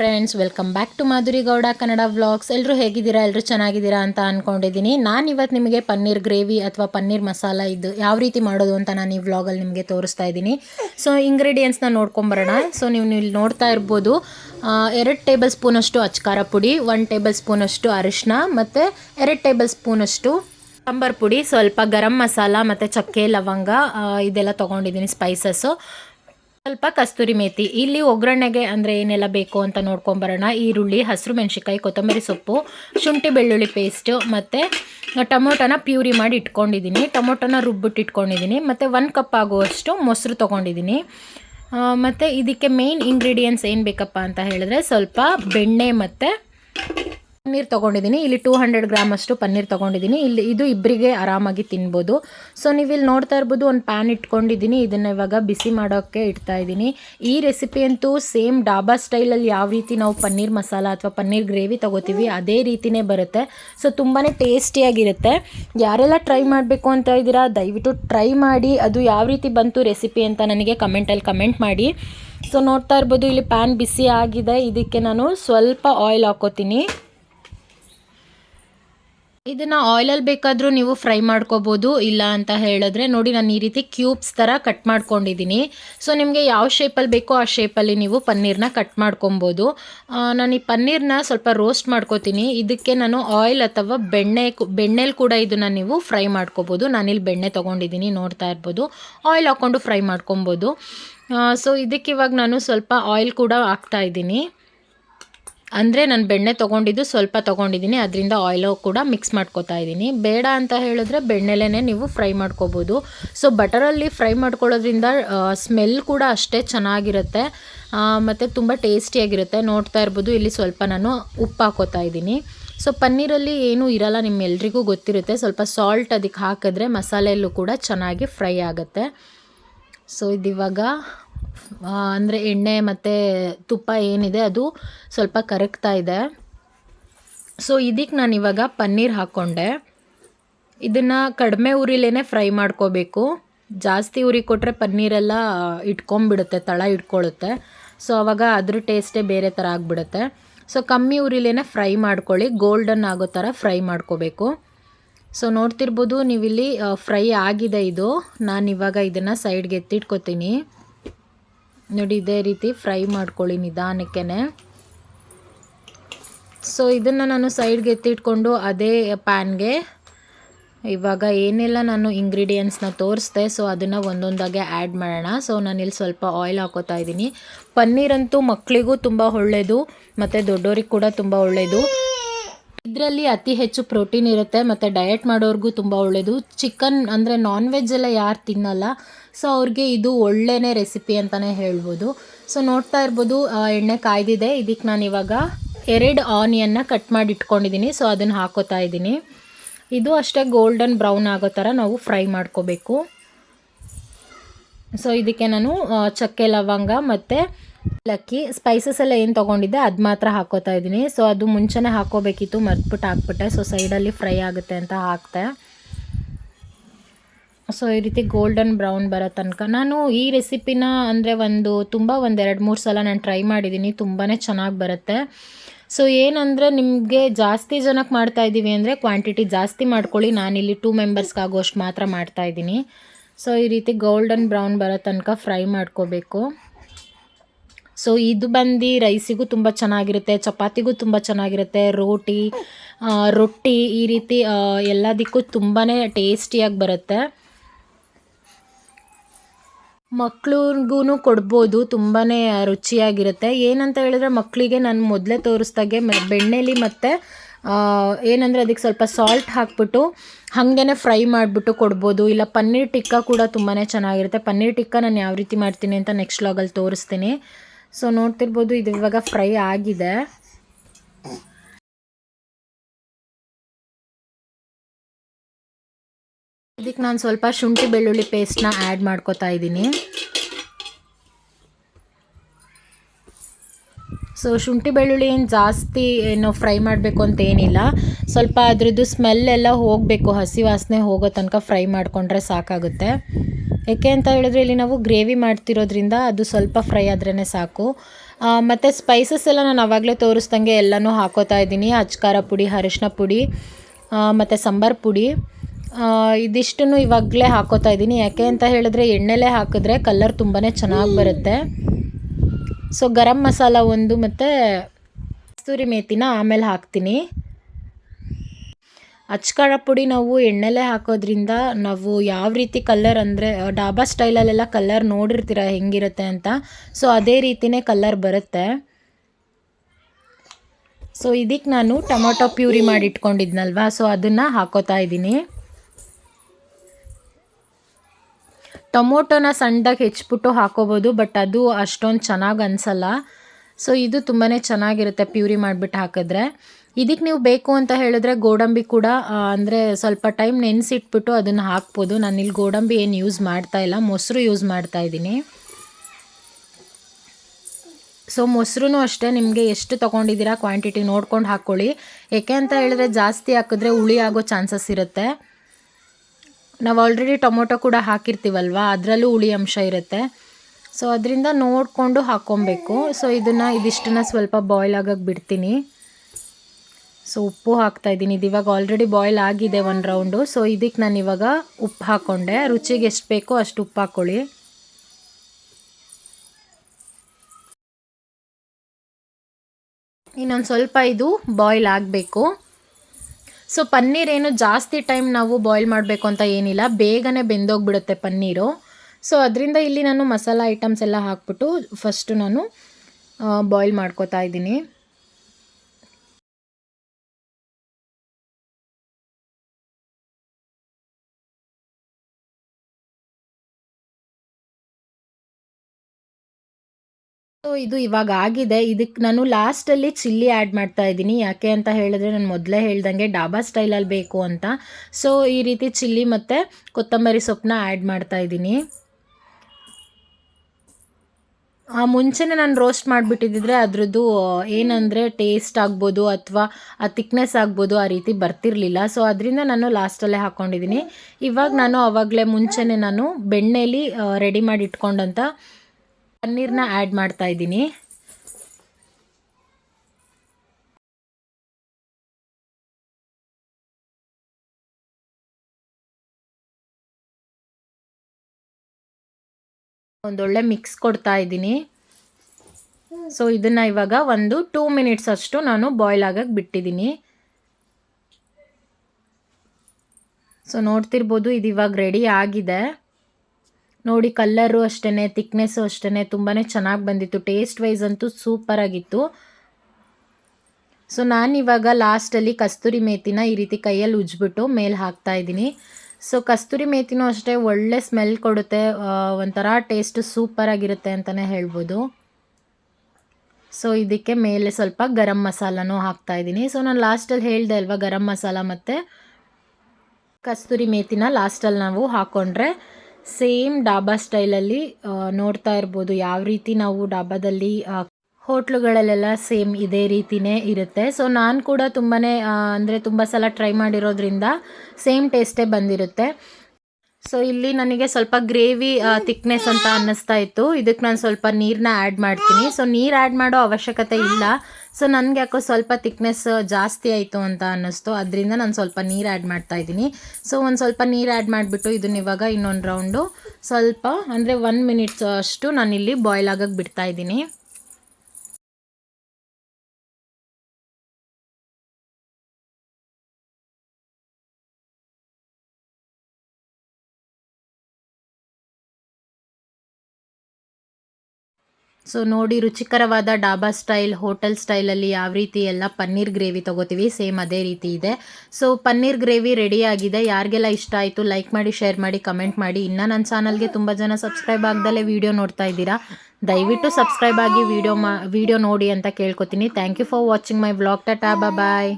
Friends welcome back to Madhuri Gowda Kannada vlogs ಎಲ್ಲರೂ ಹೇಗಿದ್ದೀರಾ? ಎಲ್ಲರೂ ಚೆನ್ನಾಗಿದ್ದೀರಾ ಅಂತ ಅಂದ್ಕೊಂಡಿದ್ದೀನಿ ನಾನು ಇವತ್ತು ನಿಮಗೆ ಪನ್ನೀರ್ ಗ್ರೇವಿ ಅಥವಾ ಪನ್ನೀರ್ ಮಸಾಲ ಇದು ಯಾವ ರೀತಿ ಮಾಡೋದು ಅಂತ ನಾನು ಈ ವ್ಲಾಗಲ್ಲಿ ನಿಮಗೆ ತೋರಿಸ್ತಾ ಇದ್ದೀನಿ. ಸೊ ಇಂಗ್ರೀಡಿಯೆಂಟ್ಸ್ನ ನೋಡ್ಕೊಂಬರೋಣ. ಸೊ ನೀವು ನೀವು ಇಲ್ಲಿ ನೋಡ್ತಾ ಇರ್ಬೋದು ಎರಡು ಟೇಬಲ್ ಸ್ಪೂನಷ್ಟು ಅಚ್ಕಾರ ಪುಡಿ ಒನ್ ಟೇಬಲ್ ಸ್ಪೂನಷ್ಟು ಅರಿಶಿನ ಮತ್ತು ಎರಡು ಟೇಬಲ್ ಸ್ಪೂನಷ್ಟು ಸಾಂಬಾರು ಪುಡಿ, ಸ್ವಲ್ಪ ಗರಂ ಮಸಾಲ ಮತ್ತು ಚಕ್ಕೆ, ಲವಂಗ ಇದೆಲ್ಲ ತೊಗೊಂಡಿದ್ದೀನಿ ಸ್ಪೈಸಸ್ಸು ಸ್ವಲ್ಪ ಕಸ್ತೂರಿ ಮೇಥಿ ಇಲ್ಲಿ ಒಗ್ಗರಣೆಗೆ ಅಂದರೆ ಏನೆಲ್ಲ ಬೇಕು ಅಂತ ನೋಡ್ಕೊಂಬರೋಣ. ಈರುಳ್ಳಿ, ಹಸಿರು ಮೆಣಸಿಕಾಯಿ ಕೊತ್ತಂಬರಿ ಸೊಪ್ಪು, ಶುಂಠಿ ಬೆಳ್ಳುಳ್ಳಿ ಪೇಸ್ಟು ಮತ್ತು ಟೊಮೊಟೊನ ಪ್ಯೂರಿ ಮಾಡಿ ಇಟ್ಕೊಂಡಿದ್ದೀನಿ. ಟೊಮೊಟೊನ ರುಬ್ಬಿಟ್ಟು ಇಟ್ಕೊಂಡಿದ್ದೀನಿ. ಮತ್ತು ಒಂದು ಕಪ್ ಆಗುವಷ್ಟು ಮೊಸರು ತೊಗೊಂಡಿದ್ದೀನಿ. ಮತ್ತು ಇದಕ್ಕೆ ಮೇಯ್ನ್ ಇಂಗ್ರೀಡಿಯೆಂಟ್ಸ್ ಏನು ಬೇಕಪ್ಪ ಅಂತ ಹೇಳಿದ್ರೆ ಸ್ವಲ್ಪ ಬೆಣ್ಣೆ ಮತ್ತು ಪನ್ನೀರ್ ತೊಗೊಂಡಿದ್ದೀನಿ ಇಲ್ಲಿ ಟೂ ಹಂಡ್ರೆಡ್ ಗ್ರಾಮ್ ಅಷ್ಟು ಪನ್ನೀರ್ ತೊಗೊಂಡಿದ್ದೀನಿ ಇಲ್ಲಿ ಇದು ಇಬ್ಬರಿಗೆ ಆರಾಮಾಗಿ ತಿನ್ಬೋದು. ಸೊ ನೀವು ಇಲ್ಲಿ ನೋಡ್ತಾ ಇರ್ಬೋದು, ಒಂದು ಪ್ಯಾನ್ ಇಟ್ಕೊಂಡಿದ್ದೀನಿ ಇದನ್ನು ಇವಾಗ ಬಿಸಿ ಮಾಡೋಕ್ಕೆ ಇಡ್ತಾ ಇದ್ದೀನಿ ಈ ರೆಸಿಪಿ ಅಂತೂ ಸೇಮ್ ಡಾಬಾ ಸ್ಟೈಲಲ್ಲಿ ಯಾವ ರೀತಿ ನಾವು ಪನ್ನೀರ್ ಮಸಾಲ ಅಥವಾ ಪನ್ನೀರ್ ಗ್ರೇವಿ ತೊಗೋತೀವಿ, ಅದೇ ರೀತಿನೇ ಬರುತ್ತೆ. ಸೊ ತುಂಬಾ ಟೇಸ್ಟಿಯಾಗಿರುತ್ತೆ ಯಾರೆಲ್ಲ ಟ್ರೈ ಮಾಡಬೇಕು ಅಂತ ಇದ್ದೀರಾ, ದಯವಿಟ್ಟು ಟ್ರೈ ಮಾಡಿ. ಅದು ಯಾವ ರೀತಿ ಬಂತು ರೆಸಿಪಿ ಅಂತ ನನಗೆ ಕಮೆಂಟಲ್ಲಿ ಕಮೆಂಟ್ ಮಾಡಿ. ಸೊ ನೋಡ್ತಾ ಇರ್ಬೋದು, ಇಲ್ಲಿ ಪ್ಯಾನ್ ಬಿಸಿ ಆಗಿದೆ. ಇದಕ್ಕೆ ನಾನು ಸ್ವಲ್ಪ ಆಯಿಲ್ ಹಾಕೋತೀನಿ. ಇದನ್ನು ಆಯಿಲಲ್ಲಿ ಬೇಕಾದರೂ ನೀವು ಫ್ರೈ ಮಾಡ್ಕೋಬೋದು, ಇಲ್ಲ ಅಂತ ಹೇಳಿದ್ರೆ ನೋಡಿ ನಾನು ಈ ರೀತಿ ಕ್ಯೂಬ್ಸ್ ಥರ ಕಟ್ ಮಾಡ್ಕೊಂಡಿದ್ದೀನಿ ಸೊ ನಿಮಗೆ ಯಾವ ಶೇಪಲ್ಲಿ ಬೇಕೋ ಆ ಶೇಪಲ್ಲಿ ನೀವು ಪನ್ನೀರ್ನ ಕಟ್ ಮಾಡ್ಕೊಬೋದು. ನಾನು ಈ ಪನ್ನೀರ್ನ ಸ್ವಲ್ಪ ರೋಸ್ಟ್ ಮಾಡ್ಕೋತೀನಿ. ಇದಕ್ಕೆ ನಾನು ಆಯಿಲ್ ಅಥವಾ ಬೆಣ್ಣೆ ಬೆಣ್ಣೆಲಿ ಕೂಡ ಇದನ್ನು ನೀವು ಫ್ರೈ ಮಾಡ್ಕೋಬೋದು. ನಾನಿಲ್ಲಿ ಬೆಣ್ಣೆ ತೊಗೊಂಡಿದ್ದೀನಿ ನೋಡ್ತಾ ಇರ್ಬೋದು. ಆಯಿಲ್ ಹಾಕ್ಕೊಂಡು ಫ್ರೈ ಮಾಡ್ಕೊಬೋದು. ಸೊ ಇದಕ್ಕೆ ಇವಾಗ ನಾನು ಸ್ವಲ್ಪ ಆಯಿಲ್ ಕೂಡ ಹಾಕ್ತಾ ಇದ್ದೀನಿ. ಅಂದರೆ ನಾನು ಬೆಣ್ಣೆ ತೊಗೊಂಡಿದ್ದು ಸ್ವಲ್ಪ ತೊಗೊಂಡಿದ್ದೀನಿ ಅದರಿಂದ ಆಯಿಲು ಕೂಡ ಮಿಕ್ಸ್ ಮಾಡ್ಕೊತಾ ಇದ್ದೀನಿ ಬೇಡ ಅಂತ ಹೇಳಿದ್ರೆ ಬೆಣ್ಣೆಲೇ ನೀವು ಫ್ರೈ ಮಾಡ್ಕೋಬೋದು. ಸೊ ಬಟರಲ್ಲಿ ಫ್ರೈ ಮಾಡ್ಕೊಳ್ಳೋದ್ರಿಂದ ಸ್ಮೆಲ್ ಕೂಡ ಅಷ್ಟೇ ಚೆನ್ನಾಗಿರುತ್ತೆ. ಮತ್ತು ತುಂಬ ಟೇಸ್ಟಿಯಾಗಿರುತ್ತೆ ನೋಡ್ತಾ ಇರ್ಬೋದು, ಇಲ್ಲಿ ಸ್ವಲ್ಪ ನಾನು ಉಪ್ಪು ಹಾಕೋತಾ ಇದ್ದೀನಿ ಸೊ ಪನ್ನೀರಲ್ಲಿ ಏನೂ ಇರಲ್ಲ, ನಿಮ್ಮೆಲ್ರಿಗೂ ಗೊತ್ತಿರುತ್ತೆ. ಸ್ವಲ್ಪ ಸಾಲ್ಟ್ ಅದಕ್ಕೆ ಹಾಕಿದ್ರೆ ಮಸಾಲೆಯಲ್ಲೂ ಕೂಡ ಚೆನ್ನಾಗಿ ಫ್ರೈ ಆಗುತ್ತೆ. ಸೊ ಇದಿವಾಗ ಅಂದರೆ ಎಣ್ಣೆ ಮತ್ತು ತುಪ್ಪ ಏನಿದೆ ಅದು ಸ್ವಲ್ಪ ಕರಗ್ತಾ ಇದೆ. ಸೊ ಇದಕ್ಕೆ ನಾನು ಇವಾಗ ಪನ್ನೀರ್ ಹಾಕ್ಕೊಂಡೆ ಇದನ್ನು ಕಡಿಮೆ ಉರಿಲೇ ಫ್ರೈ ಮಾಡ್ಕೋಬೇಕು. ಜಾಸ್ತಿ ಉರಿ ಕೊಟ್ಟರೆ ಪನ್ನೀರೆಲ್ಲ ಇಟ್ಕೊಂಬಿಡುತ್ತೆ ತಳ ಇಟ್ಕೊಳ್ಳುತ್ತೆ ಸೊ ಅವಾಗ ಅದ್ರ ಟೇಸ್ಟೇ ಬೇರೆ ಥರ ಆಗಿಬಿಡುತ್ತೆ. ಸೊ ಕಮ್ಮಿ ಉರಿಲೇ ಫ್ರೈ ಮಾಡ್ಕೊಳ್ಳಿ. ಗೋಲ್ಡನ್ ಆಗೋ ಥರ ಫ್ರೈ ಮಾಡ್ಕೋಬೇಕು. ಸೊ ನೋಡ್ತಿರ್ಬೋದು ನೀವಿಲ್ಲಿ ಫ್ರೈ ಆಗಿದೆ ಇದು. ನಾನು ಇವಾಗ ಇದನ್ನು ಸೈಡ್ಗೆ ಎತ್ತಿಟ್ಕೋತೀನಿ. ನೋಡಿ, ಇದೇ ರೀತಿ ಫ್ರೈ ಮಾಡ್ಕೊಳ್ಳಿ ನಿಧಾನಕ್ಕೆ ಸೊ ಇದನ್ನು ನಾನು ಸೈಡ್ಗೆ ಎತ್ತಿಟ್ಕೊಂಡು ಅದೇ ಪ್ಯಾನ್ಗೆ ಇವಾಗ ಏನೆಲ್ಲ ನಾನು ಇಂಗ್ರೀಡಿಯೆಂಟ್ಸ್ನ ತೋರಿಸ್ದೆ ಸೊ ಅದನ್ನು ಒಂದೊಂದಾಗೆ ಆ್ಯಡ್ ಮಾಡೋಣ. ಸೊ ನಾನಿಲ್ಲಿ ಸ್ವಲ್ಪ ಆಯಿಲ್ ಹಾಕೋತಾ ಇದ್ದೀನಿ. ಪನ್ನೀರಂತೂ ಮಕ್ಕಳಿಗೂ ತುಂಬ ಒಳ್ಳೆಯದು ಮತ್ತು ದೊಡ್ಡೋರಿಗೆ ಕೂಡ ತುಂಬ ಒಳ್ಳೆಯದು ಇದರಲ್ಲಿ ಅತಿ ಹೆಚ್ಚು ಪ್ರೋಟೀನ್ ಇರುತ್ತೆ, ಮತ್ತು ಡಯಟ್ ಮಾಡೋರ್ಗೂ ತುಂಬ ಒಳ್ಳೆಯದು ಚಿಕನ್ ಅಂದರೆ ನಾನ್ ವೆಜ್ ಎಲ್ಲ ಯಾರು ತಿನ್ನಲ್ಲ ಸೊ ಅವ್ರಿಗೆ ಇದು ಒಳ್ಳೆಯ ರೆಸಿಪಿ ಅಂತಲೇ ಹೇಳ್ಬೋದು. ಸೊ ನೋಡ್ತಾ ಇರ್ಬೋದು ಎಣ್ಣೆ ಕಾಯ್ದಿದೆ. ಇದಕ್ಕೆ ನಾನು ಇವಾಗ ಎರಡು ಆನಿಯನ್ನ ಕಟ್ ಮಾಡಿ ಇಟ್ಕೊಂಡಿದ್ದೀನಿ ಸೊ ಅದನ್ನು ಹಾಕೋತಾ ಇದ್ದೀನಿ ಇದು ಅಷ್ಟೇ ಗೋಲ್ಡನ್ ಬ್ರೌನ್ ಆಗೋ ಥರ ನಾವು ಫ್ರೈ ಮಾಡ್ಕೋಬೇಕು. ಸೊ ಇದಕ್ಕೆ ನಾನು ಚಕ್ಕೆ ಲವಂಗ ಮತ್ತು ಲಕ್ಕಿ. ಸ್ಪೈಸಸ್ ಎಲ್ಲ ಏನು ತೊಗೊಂಡಿದ್ದೆ, ಅದು ಮಾತ್ರ ಹಾಕೋತಾ ಇದ್ದೀನಿ. ಸೊ ಅದು ಮುಂಚೆನೇ ಹಾಕೋಬೇಕಿತ್ತು, ಮರ್ತ್ಬಿಟ್ಟು ಹಾಕ್ಬಿಟ್ಟೆ. ಸೊ ಸೈಡಲ್ಲಿ ಫ್ರೈ ಆಗುತ್ತೆ ಅಂತ ಹಾಕ್ತೆ ಸೊ ಈ ರೀತಿ ಗೋಲ್ಡನ್ ಬ್ರೌನ್ ಬರೋ ತನಕ. ನಾನು ಈ ರೆಸಿಪಿನ ಅಂದರೆ ಒಂದು, ತುಂಬ ಒಂದೆರಡು ಮೂರು ಸಲ ನಾನು ಟ್ರೈ ಮಾಡಿದ್ದೀನಿ ತುಂಬಾ ಚೆನ್ನಾಗಿ ಬರುತ್ತೆ. ಸೊ ಏನಂದರೆ ನಿಮಗೆ ಜಾಸ್ತಿ ಜನಕ್ಕೆ ಮಾಡ್ತಾ ಇದ್ದೀವಿ ಅಂದರೆ ಕ್ವಾಂಟಿಟಿ ಜಾಸ್ತಿ ಮಾಡ್ಕೊಳ್ಳಿ. ನಾನಿಲ್ಲಿ ಟೂ ಮೆಂಬರ್ಸ್ಗಾಗೋಷ್ಟು ಮಾತ್ರ ಮಾಡ್ತಾ ಇದ್ದೀನಿ ಸೊ ಈ ರೀತಿ ಗೋಲ್ಡನ್ ಬ್ರೌನ್ ಬರೋ ತನಕ ಫ್ರೈ ಮಾಡ್ಕೋಬೇಕು. ಸೊ ಇದು ಬಂದು ರೈಸಿಗೂ ತುಂಬ ಚೆನ್ನಾಗಿರುತ್ತೆ, ಚಪಾತಿಗೂ ತುಂಬ ಚೆನ್ನಾಗಿರುತ್ತೆ, ರೋಟಿ ರೊಟ್ಟಿ ಈ ರೀತಿ ಎಲ್ಲದಕ್ಕೂ ತುಂಬಾ ಟೇಸ್ಟಿಯಾಗಿ ಬರುತ್ತೆ. ಮಕ್ಳಿಗೂ ಕೊಡ್ಬೋದು ತುಂಬಾ ರುಚಿಯಾಗಿರುತ್ತೆ. ಏನಂತ ಹೇಳಿದ್ರೆ ಮಕ್ಕಳಿಗೆ ನಾನು ಮೊದಲೇ ತೋರಿಸ್ದಾಗೆ ಬೆಣ್ಣೆಲಿ ಮತ್ತು ಏನಂದರೆ ಅದಕ್ಕೆ ಸ್ವಲ್ಪ ಸಾಲ್ಟ್ ಹಾಕ್ಬಿಟ್ಟು ಹಾಗೇ ಫ್ರೈ ಮಾಡಿಬಿಟ್ಟು ಕೊಡ್ಬೋದು. ಇಲ್ಲ, ಪನ್ನೀರ್ ಟಿಕ್ಕ ಕೂಡ ತುಂಬಾ ಚೆನ್ನಾಗಿರುತ್ತೆ. ಪನ್ನೀರ್ ಟಿಕ್ಕ ನಾನು ಯಾವ ರೀತಿ ಮಾಡ್ತೀನಿ ಅಂತ ನೆಕ್ಸ್ಟ್ ಲಾಗಲ್ಲಿ ತೋರಿಸ್ತೀನಿ. ಸೊ ನೋಡ್ತಿರ್ಬೋದು ಇದು ಇವಾಗ ಫ್ರೈ ಆಗಿದೆ. ಇದಕ್ಕೆ ನಾನು ಸ್ವಲ್ಪ ಶುಂಠಿ ಬೆಳ್ಳುಳ್ಳಿ ಪೇಸ್ಟ್ನ ಆ್ಯಡ್ ಮಾಡ್ಕೋತಾ ಇದ್ದೀನಿ. ಸೊ ಶುಂಠಿ ಬೆಳ್ಳುಳ್ಳಿ ಏನು ಜಾಸ್ತಿ ಏನು ಫ್ರೈ ಮಾಡಬೇಕು ಅಂತ ಏನಿಲ್ಲ. ಸ್ವಲ್ಪ ಅದರದ್ದು ಸ್ಮೆಲ್ ಎಲ್ಲ ಹೋಗಬೇಕು, ಹಸಿ ವಾಸನೆ ಹೋಗೋ ತನಕ ಫ್ರೈ ಮಾಡಿಕೊಂಡ್ರೆ ಸಾಕಾಗುತ್ತೆ. ಯಾಕೆ ಅಂತ ಹೇಳಿದ್ರೆ ಇಲ್ಲಿ ನಾವು ಗ್ರೇವಿ ಮಾಡ್ತಿರೋದ್ರಿಂದ ಅದು ಸ್ವಲ್ಪ ಫ್ರೈ ಆದ್ರೇ ಸಾಕು. ಮತ್ತು ಸ್ಪೈಸಸ್ ಎಲ್ಲ ನಾನು ಆವಾಗಲೇ ತೋರಿಸ್ದಂಗೆ ಎಲ್ಲನೂ ಹಾಕೋತಾ ಇದ್ದೀನಿ. ಅಚ್ಕಾರ ಪುಡಿ ಅರಿಶಿನ ಪುಡಿ ಮತ್ತು ಸಾಂಬಾರ್ ಪುಡಿ. ಇದಿಷ್ಟನ್ನು ಇವಾಗಲೇ ಹಾಕೋತಾ ಇದ್ದೀನಿ. ಯಾಕೆ ಅಂತ ಹೇಳಿದ್ರೆ ಎಣ್ಣೆಲೇ ಹಾಕಿದ್ರೆ ಕಲರ್ ತುಂಬಾ ಚೆನ್ನಾಗಿ ಬರುತ್ತೆ. ಸೊ ಗರಂ ಮಸಾಲ ಒಂದು ಮತ್ತು ಕಸ್ತೂರಿ ಮೇಥಿನ ಆಮೇಲೆ ಹಾಕ್ತೀನಿ. ಅಚ್ಕಾರ ಪುಡಿ ನಾವು ಎಣ್ಣೆಲೆ ಹಾಕೋದ್ರಿಂದ ನಾವು ಯಾವ ರೀತಿ ಕಲ್ಲರ್ ಅಂದರೆ ಡಾಬಾ ಸ್ಟೈಲಲ್ಲೆಲ್ಲ ಕಲ್ಲರ್ ನೋಡಿರ್ತೀರ ಹೆಂಗಿರುತ್ತೆ ಅಂತ? ಸೊ ಅದೇ ರೀತಿನೇ ಕಲ್ಲರ್ ಬರುತ್ತೆ. ಸೊ ಇದಕ್ಕೆ ನಾನು ಟೊಮೊಟೊ ಪ್ಯೂರಿ ಮಾಡಿ ಇಟ್ಕೊಂಡಿದ್ನಲ್ವಾ? ಸೊ ಅದನ್ನು ಹಾಕೋತಾ ಇದ್ದೀನಿ. ಟೊಮೊಟೊನ ಸಣ್ಣದಾಗಿ ಹೆಚ್ಚಿಬಿಟ್ಟು ಹಾಕೋಬೋದು, ಬಟ್ ಅದು ಅಷ್ಟೊಂದು ಚೆನ್ನಾಗಿ ಅನಿಸಲ್ಲ. ಸೊ ಇದು ತುಂಬಾ ಚೆನ್ನಾಗಿರುತ್ತೆ ಪ್ಯೂರಿ ಮಾಡಿಬಿಟ್ಟು ಹಾಕಿದ್ರೆ. ಇದಕ್ಕೆ ನೀವು ಬೇಕು ಅಂತ ಹೇಳಿದ್ರೆ ಗೋಡಂಬಿ ಕೂಡ ಅಂದರೆ ಸ್ವಲ್ಪ ಟೈಮ್ ನೆನೆಸಿಟ್ಬಿಟ್ಟು ಅದನ್ನು ಹಾಕ್ಬೋದು. ನಾನಿಲ್ಲಿ ಗೋಡಂಬಿ ಏನು ಯೂಸ್ ಮಾಡ್ತಾ ಇಲ್ಲ. ಮೊಸರು ಯೂಸ್ ಮಾಡ್ತಾ ಇದ್ದೀನಿ. ಸೊ ಮೊಸರು ಅಷ್ಟೇ, ನಿಮಗೆ ಎಷ್ಟು ತೊಗೊಂಡಿದ್ದೀರಾ ಕ್ವಾಂಟಿಟಿ ನೋಡ್ಕೊಂಡು ಹಾಕ್ಕೊಳ್ಳಿ ಏಕೆ ಅಂತ ಹೇಳಿದ್ರೆ ಜಾಸ್ತಿ ಹಾಕಿದ್ರೆ ಹುಳಿ ಆಗೋ ಚಾನ್ಸಸ್ ಇರುತ್ತೆ. ನಾವು ಆಲ್ರೆಡಿ ಟೊಮೊಟೊ ಕೂಡ ಹಾಕಿರ್ತೀವಲ್ವ? ಅದರಲ್ಲೂ ಹುಳಿ ಅಂಶ ಇರುತ್ತೆ. ಸೊ ಅದರಿಂದ ನೋಡಿಕೊಂಡು ಹಾಕ್ಕೊಬೇಕು ಸೊ ಇದನ್ನು ಇದಿಷ್ಟನ್ನು ಸ್ವಲ್ಪ ಬಾಯ್ಲ್ ಆಗೋಕ್ಕೆ ಬಿಡ್ತೀನಿ. ಸೊ ಉಪ್ಪು ಹಾಕ್ತಾ ಇದ್ದೀನಿ. ಇದು ಇವಾಗ ಆಲ್ರೆಡಿ ಬಾಯ್ಲ್ ಆಗಿದೆ ಒಂದು ರೌಂಡು ಸೊ ಇದಕ್ಕೆ ನಾನು ಇವಾಗ ಉಪ್ಪು ಹಾಕ್ಕೊಂಡೆ ರುಚಿಗೆ ಎಷ್ಟು ಬೇಕೋ ಅಷ್ಟು ಉಪ್ಪು ಹಾಕ್ಕೊಳ್ಳಿ ಇನ್ನೊಂದು ಸ್ವಲ್ಪ ಇದು ಬಾಯ್ಲ್ ಆಗಬೇಕು. ಸೊ ಪನ್ನೀರ್ ಏನು ಜಾಸ್ತಿ ಟೈಮ್ ನಾವು ಬಾಯ್ಲ್ ಮಾಡಬೇಕು ಅಂತ ಏನಿಲ್ಲ. ಬೇಗನೆ ಬೆಂದೋಗ್ಬಿಡುತ್ತೆ ಪನ್ನೀರು. ಸೊ ಅದರಿಂದ ಇಲ್ಲಿ ನಾನು ಮಸಾಲ ಐಟಮ್ಸ್ ಎಲ್ಲ ಹಾಕ್ಬಿಟ್ಟು ಫಸ್ಟು ನಾನು ಬಾಯ್ಲ್ ಮಾಡ್ಕೋತಾ ಇದ್ದೀನಿ. ಸೊ ಇದು ಇವಾಗ ಆಗಿದೆ. ಇದಕ್ಕೆ ನಾನು ಲಾಸ್ಟಲ್ಲಿ ಚಿಲ್ಲಿ ಆ್ಯಡ್ ಮಾಡ್ತಾ ಇದ್ದೀನಿ. ಯಾಕೆ ಅಂತ ಹೇಳಿದ್ರೆ ನಾನು ಮೊದಲೇ ಹೇಳ್ದಂಗೆ ಡಾಬಾ ಸ್ಟೈಲಲ್ಲಿ ಬೇಕು ಅಂತ. ಸೊ ಈ ರೀತಿ ಚಿಲ್ಲಿ ಮತ್ತು ಕೊತ್ತಂಬರಿ ಸೊಪ್ಪನ್ನ ಆ್ಯಡ್ ಮಾಡ್ತಾ ಇದ್ದೀನಿ. ಆ ಮುಂಚೆನೇ ನಾನು ರೋಸ್ಟ್ ಮಾಡಿಬಿಟ್ಟಿದ್ದರೆ ಅದರದ್ದು, ಏನಂದರೆ ಟೇಸ್ಟ್ ಆಗ್ಬೋದು ಅಥವಾ ಆ ತಿಕ್ನೆಸ್ ಆಗ್ಬೋದು ಆ ರೀತಿ ಬರ್ತಿರಲಿಲ್ಲ. ಸೊ ಅದರಿಂದ ನಾನು ಲಾಸ್ಟಲ್ಲೇ ಹಾಕ್ಕೊಂಡಿದ್ದೀನಿ ಇವಾಗ ನಾನು ಆವಾಗಲೇ ಮುಂಚೆನೇ ನಾನು ಬೆಣ್ಣೆಲಿ ರೆಡಿ ಮಾಡಿ ಇಟ್ಕೊಂಡಂಥ ಪನ್ನೀರ್ನ ಆ್ಯಡ್ ಮಾಡ್ತಾ ಇದ್ದೀನಿ. ಒಂದೊಳ್ಳೆ ಮಿಕ್ಸ್ ಕೊಡ್ತಾ ಇದ್ದೀನಿ. ಸೊ ಇದನ್ನು ಇವಾಗ ಒಂದು ಟೂ ಮಿನಿಟ್ಸ್ ಅಷ್ಟು ನಾನು ಬಾಯ್ಲ್ ಆಗಕ್ಕೆ ಬಿಟ್ಟಿದ್ದೀನಿ. ಸೊ ನೋಡ್ತಿರ್ಬೋದು ಇದು ಇವಾಗ ರೆಡಿ ಆಗಿದೆ. ನೋಡಿ ಕಲ್ಲರು ಅಷ್ಟೇ ತಿಕ್ನೆಸ್ಸು ಅಷ್ಟೇ ತುಂಬಾ ಚೆನ್ನಾಗಿ ಬಂದಿತ್ತು. ಟೇಸ್ಟ್ ವೈಸ್ ಅಂತೂ ಸೂಪರಾಗಿತ್ತು ಸೊ ನಾನಿವಾಗ ಲಾಸ್ಟಲ್ಲಿ ಕಸ್ತೂರಿ ಮೇತಿನ ಈ ರೀತಿ ಕೈಯಲ್ಲಿ ಉಜ್ಬಿಟ್ಟು ಮೇಲೆ ಹಾಕ್ತಾ ಇದ್ದೀನಿ. ಸೊ ಕಸ್ತೂರಿ ಮೇತಿನೂ ಅಷ್ಟೇ ಒಳ್ಳೆ ಸ್ಮೆಲ್ ಕೊಡುತ್ತೆ. ಒಂಥರ ಟೇಸ್ಟ್ ಸೂಪರಾಗಿರುತ್ತೆ ಅಂತಲೇ ಹೇಳ್ಬೋದು. ಸೊ ಇದಕ್ಕೆ ಮೇಲೆ ಸ್ವಲ್ಪ ಗರಂ ಮಸಾಲನೂ ಹಾಕ್ತಾ ಇದ್ದೀನಿ. ಸೊ ನಾನು ಲಾಸ್ಟಲ್ಲಿ ಹೇಳಿದೆ ಅಲ್ವಾ ಗರಂ ಮಸಾಲ ಮತ್ತು ಕಸ್ತೂರಿ ಮೇತಿನ ಲಾಸ್ಟಲ್ಲಿ ನಾವು ಹಾಕ್ಕೊಂಡ್ರೆ ಸೇಮ್ ಡಾಬಾ ಸ್ಟೈಲಲ್ಲಿ ನೋಡ್ತಾ ಇರ್ಬೋದು. ಯಾವ ರೀತಿ ನಾವು ಡಾಬಾದಲ್ಲಿ ಹೋಟ್ಲುಗಳಲ್ಲೆಲ್ಲ ಸೇಮ್ ಇದೇ ರೀತಿನೇ ಇರುತ್ತೆ. ಸೊ ನಾನು ಕೂಡ ತುಂಬಾ ಅಂದರೆ ತುಂಬ ಸಲ ಟ್ರೈ ಮಾಡಿರೋದ್ರಿಂದ ಸೇಮ್ ಟೇಸ್ಟೇ ಬಂದಿರುತ್ತೆ. ಸೊ ಇಲ್ಲಿ ನನಗೆ ಸ್ವಲ್ಪ ಗ್ರೇವಿ ತಿಕ್ನೆಸ್ ಅಂತ ಅನ್ನಿಸ್ತಾ ಇತ್ತು. ಇದಕ್ಕೆ ನಾನು ಸ್ವಲ್ಪ ನೀರನ್ನ ಆ್ಯಡ್ ಮಾಡ್ತೀನಿ. ಸೊ ನೀರು ಆ್ಯಡ್ ಮಾಡೋ ಅವಶ್ಯಕತೆ ಇಲ್ಲ. ಸೊ ನನಗೆ ಯಾಕೋ ಸ್ವಲ್ಪ ತಿಕ್ನೆಸ್ ಜಾಸ್ತಿ ಆಯಿತು ಅಂತ ಅನ್ನಿಸ್ತು. ಅದರಿಂದ ನಾನು ಸ್ವಲ್ಪ ನೀರು ಆ್ಯಡ್ ಮಾಡ್ತಾ ಇದ್ದೀನಿ. ಸೊ ಒಂದು ಸ್ವಲ್ಪ ನೀರು ಆ್ಯಡ್ ಮಾಡಿಬಿಟ್ಟು ಇದನ್ನ ಇವಾಗ ಇನ್ನೊಂದು ರೌಂಡು ಸ್ವಲ್ಪ, ಅಂದರೆ ಒನ್ ಮಿನಿಟ್ಸ್ ಅಷ್ಟು ನಾನಿಲ್ಲಿ ಬಾಯ್ಲ್ ಆಗೋಕ್ಕೆ ಬಿಡ್ತಾ ಇದ್ದೀನಿ. ಸೊ ನೋಡಿ, ರುಚಿಕರವಾದ ಡಾಬಾ ಸ್ಟೈಲ್, ಹೋಟೆಲ್ ಸ್ಟೈಲಲ್ಲಿ ಯಾವ ರೀತಿ ಎಲ್ಲ ಪನ್ನೀರ್ ಗ್ರೇವಿ ತೊಗೋತೀವಿ, ಸೇಮ್ ಅದೇ ರೀತಿ ಇದೆ. ಸೊ ಪನ್ನೀರ್ ಗ್ರೇವಿ ರೆಡಿ ಆಗಿದೆ. ಯಾರಿಗೆಲ್ಲ ಇಷ್ಟ ಆಯಿತು ಲೈಕ್ ಮಾಡಿ ಶೇರ್ ಮಾಡಿ ಕಮೆಂಟ್ ಮಾಡಿ. ಇನ್ನೂ ನನ್ನ ಚಾನಲ್ಗೆ ತುಂಬ ಜನ ಸಬ್ಸ್ಕ್ರೈಬ್ ಆಗ್ದಲೇ ವೀಡಿಯೋ ನೋಡ್ತಾ ಇದ್ದೀರಾ, ದಯವಿಟ್ಟು ಸಬ್ಸ್ಕ್ರೈಬ್ ಆಗಿ ವೀಡಿಯೋ ಮಾ ವೀಡಿಯೋ ನೋಡಿ ಅಂತ ಕೇಳ್ಕೊತೀನಿ. Thank you for watching my vlog tata bye